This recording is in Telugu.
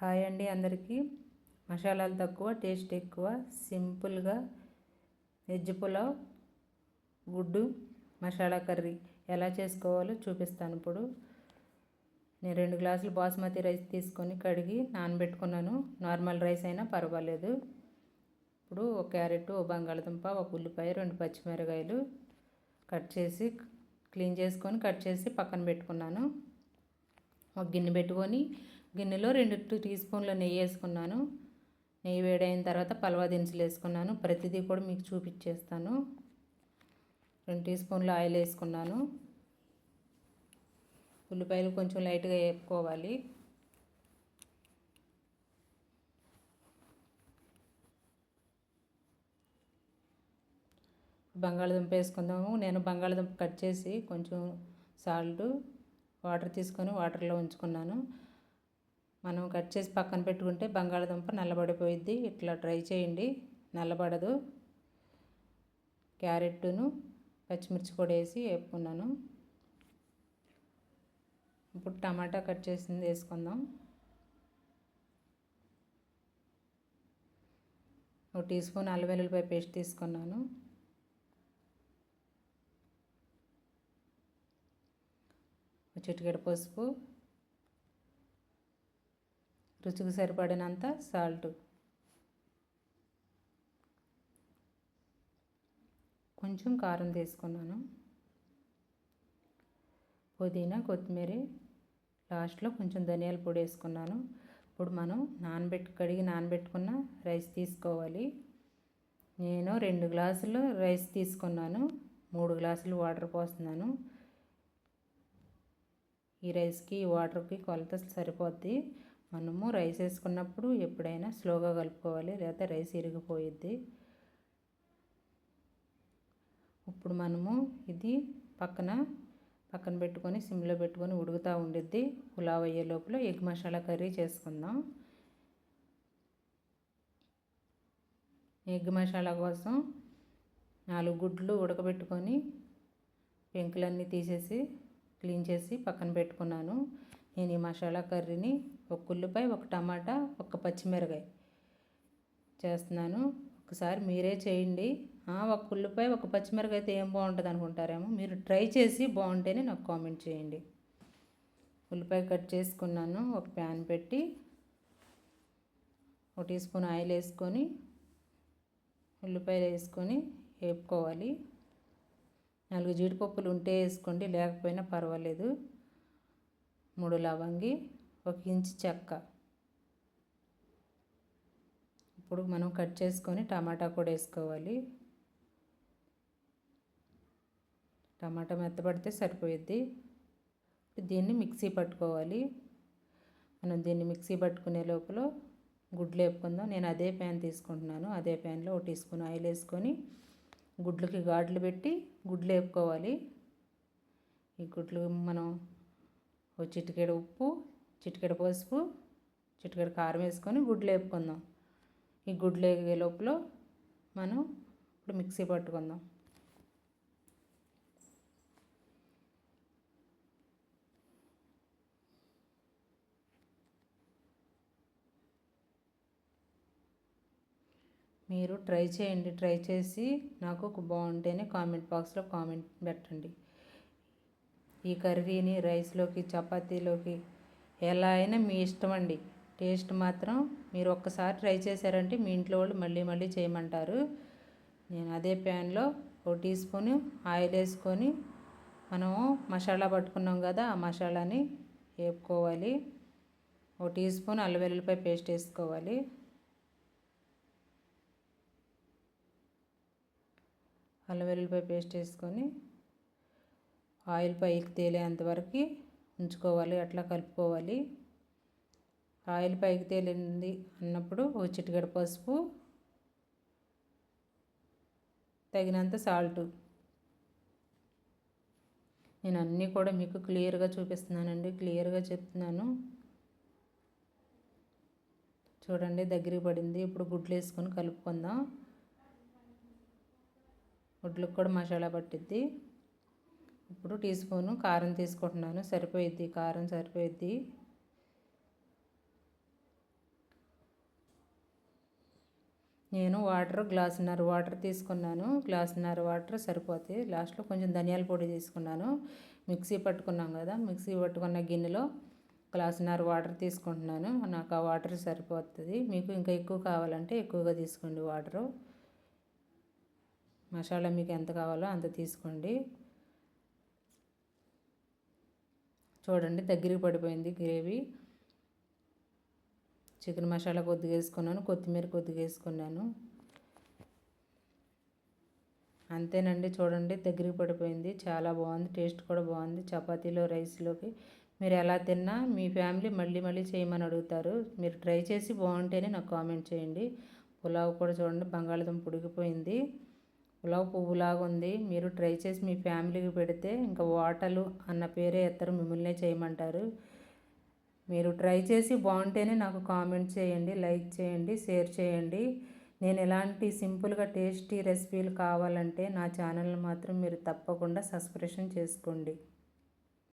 హాయ్ అండి అందరికీ. మసాలాలు తక్కువ టేస్ట్ ఎక్కువ సింపుల్గా వెజ్ పులావ్ గుడ్డు మసాలా కర్రీ ఎలా చేసుకోవాలో చూపిస్తాను ఇప్పుడు. నేను రెండు గ్లాసులు బాస్మతి రైస్ తీసుకొని కడిగి నానబెట్టుకున్నాను. నార్మల్ రైస్ అయినా పర్వాలేదు. ఇప్పుడు ఒక క్యారెట్ ఒక బంగాళదుంప ఒక ఉల్లిపాయ రెండు పచ్చిమిరకాయలు కట్ చేసి క్లీన్ చేసుకొని కట్ చేసి పక్కన పెట్టుకున్నాను. ఒక గిన్నె పెట్టుకొని గిన్నెలో రెండు టూ టీ స్పూన్ల నెయ్యి వేసుకున్నాను. నెయ్యి వేడైన తర్వాత పల్వా దినుసులు వేసుకున్నాను. ప్రతిదీ కూడా మీకు చూపించేస్తాను. రెండు టీ స్పూన్ల ఆయిల్ వేసుకున్నాను. ఉల్లిపాయలు కొంచెం లైట్గా వేపుకోవాలి. బంగాళదుంప వేసుకుందాము. నేను బంగాళదుంప కట్ చేసి కొంచెం సాల్ట్ వాటర్ తీసుకొని వాటర్లో ఉంచుకున్నాను. మనం కట్ చేసి పక్కన పెట్టుకుంటే బంగాళదుంప నల్లబడిపోయిద్ది. ఇట్లా ట్రై చేయండి. నల్లబడదు. క్యారెట్ను పచ్చిమిర్చి కూడా వేసి వేపుకున్నాను. ఇప్పుడు టమాటా కట్ చేసింది వేసుకుందాం. ఒక టీ స్పూన్ అల్లం వెల్లుల్లిపాయ పేస్ట్ తీసుకున్నాను. చిటికెడ పసుపు. రుచికి సరిపడినంత సాల్ట్ కొంచెం కారం తీసుకున్నాను. పుదీనా కొత్తిమీర లాస్ట్లో కొంచెం ధనియాల పొడి వేసుకున్నాను. ఇప్పుడు మనం నానబెట్టి కడిగి నానబెట్టుకున్న రైస్ తీసుకోవాలి. నేను రెండు గ్లాసులు రైస్ తీసుకున్నాను. మూడు గ్లాసులు వాటర్ పోస్తున్నాను. ఈ రైస్కి వాటర్కి కొలత సరిపోద్ది. మనము రైస్ వేసుకున్నప్పుడు ఎప్పుడైనా స్లోగా కలుపుకోవాలి లేకపోతే రైస్ ఇరిగిపోయిద్ది. ఇప్పుడు మనము ఇది పక్కన పక్కన పెట్టుకొని సిమ్లో పెట్టుకొని ఉడుకుతూ ఉండిద్ది. పులావ్ అయ్యే లోపల ఎగ్ మసాలా కర్రీ చేసుకుందాం. ఎగ్ మసాలా కోసం నాలుగు గుడ్లు ఉడకబెట్టుకొని పెంకులన్నీ తీసేసి క్లీన్ చేసి పక్కన పెట్టుకున్నాను. నేను ఈ మసాలా కర్రీని ఒక ఉల్లిపాయ ఒక టమాటా ఒక పచ్చిమిరకాయ చేస్తున్నాను. ఒకసారి మీరే చేయండి. ఒక ఉల్లిపాయ ఒక పచ్చిమిరకాయ అయితే ఏం బాగుంటుంది అనుకుంటారేమో? మీరు ట్రై చేసి బాగుంటేనే నాకు కామెంట్ చేయండి. ఉల్లిపాయ కట్ చేసుకున్నాను. ఒక ప్యాన్ పెట్టి ఒక టీ స్పూన్ ఆయిల్ వేసుకొని ఉల్లిపాయలు వేసుకొని వేపుకోవాలి. నాలుగు జీడిపప్పులు ఉంటే వేసుకోండి లేకపోయినా పర్వాలేదు. మూడు లవంగి ఒక ఇంచు చెక్క. ఇప్పుడు మనం కట్ చేసుకొని టమాటా కూడా వేసుకోవాలి. టమాటా మెత్తపడితే సరిపోయిద్ది. దీన్ని మిక్సీ పట్టుకోవాలి. మనం దీన్ని మిక్సీ పట్టుకునే లోపల గుడ్లు వేపుకుందాం. నేను అదే ప్యాన్ తీసుకుంటున్నాను. అదే ప్యాన్లో ఒక టీ స్పూన్ ఆయిల్ వేసుకొని గుడ్లకి గాడ్లు పెట్టి గుడ్లు వేపుకోవాలి. ఈ గుడ్లు మనం ఒక చిటికెడు ఉప్పు చిటికెడ పసుపు చిటికెడ కారం వేసుకొని గుడ్లు వేపుకుందాం. ఈ గుడ్లు వేగే లోపల మనం ఇప్పుడు మిక్సీ పట్టుకుందాం. మీరు ట్రై చేయండి ట్రై చేసి నాకు బాగుంటేనే కామెంట్ బాక్స్లో కామెంట్ పెట్టండి. ఈ కర్రీని రైస్లోకి చపాతీలోకి ఎలా అయినా మీ ఇష్టం అండి టేస్ట్ మాత్రం మీరు ఒక్కసారి ట్రై చేశారంటే మీ ఇంట్లో వాళ్ళు మళ్ళీ మళ్ళీ చేయమంటారు. నేను అదే ప్యాన్లో ఒక టీ స్పూన్ ఆయిల్ వేసుకొని మనము మసాలా పట్టుకున్నాం కదా ఆ మసాలాని వేపుకోవాలి. ఒక టీ స్పూన్ అల్లం వెల్లుల్లిపాయ పేస్ట్ వేసుకోవాలి. అల్లం వెల్లుల్లిపాయ పేస్ట్ వేసుకొని ఆయిల్ పైకి తేలేంతవరకు ఉంచుకోవాలి అట్లా కలుపుకోవాలి. ఆయిల్ పైకి తేలింది అన్నప్పుడు ఒక చిటికెడు పసుపు తగినంత సాల్ట్. నేను అన్నీ కూడా మీకు క్లియర్గా చూపిస్తున్నానండి క్లియర్గా చెప్తున్నాను. చూడండి దగ్గరికి పడింది. ఇప్పుడు గుడ్లు వేసుకొని కలుపుకుందాం. గుడ్లకు కూడా మసాలా పట్టిద్ది. ఇప్పుడు టీ స్పూను కారం తీసుకుంటున్నాను. సరిపోయిద్ది కారం సరిపోయిద్ది. నేను వాటర్ గ్లాసున్నర వాటర్ తీసుకున్నాను. గ్లాసున్నర వాటర్ సరిపోతాయి లాస్ట్లో కొంచెం ధనియాల పొడి తీసుకున్నాను. మిక్సీ పట్టుకున్నాం కదా మిక్సీ పట్టుకున్న గిన్నెలో గ్లాసున్నర వాటర్ తీసుకుంటున్నాను. నాకు ఆ వాటర్ సరిపోతుంది. మీకు ఇంకా ఎక్కువ కావాలంటే ఎక్కువగా తీసుకోండి వాటరు. మసాలా మీకు ఎంత కావాలో అంత తీసుకోండి. చూడండి దగ్గరికి పడిపోయింది గ్రేవీ. చికెన్ మసాలా కొద్దిగా వేసుకున్నాను కొత్తిమీర కొద్దిగా వేసుకున్నాను. అంతేనండి చూడండి దగ్గరికి పడిపోయింది. చాలా బాగుంది టేస్ట్ కూడా బాగుంది. చపాతీలో రైస్లోకి మీరు ఎలా తిన్నా మీ ఫ్యామిలీ మళ్ళీ మళ్ళీ చేయమని అడుగుతారు. మీరు ట్రై చేసి బాగుంటేనే నాకు కామెంట్ చేయండి. పులావ్ కూడా చూడండి బంగాళదుంప ఉడికిపోయింది. పులావ్ పువ్వులాగా ఉంది. మీరు ట్రై చేసి మీ ఫ్యామిలీకి పెడితే ఇంకా వాటలు అన్న పేరే ఎత్తరు మిమ్మల్నే చేయమంటారు. మీరు ట్రై చేసి బాగుంటేనే నాకు కామెంట్ చేయండి లైక్ చేయండి షేర్ చేయండి. నేను ఎలాంటి సింపుల్గా టేస్టీ రెసిపీలు కావాలంటే నా ఛానల్ని మాత్రం మీరు తప్పకుండా సబ్స్క్రిప్షన్ చేసుకోండి.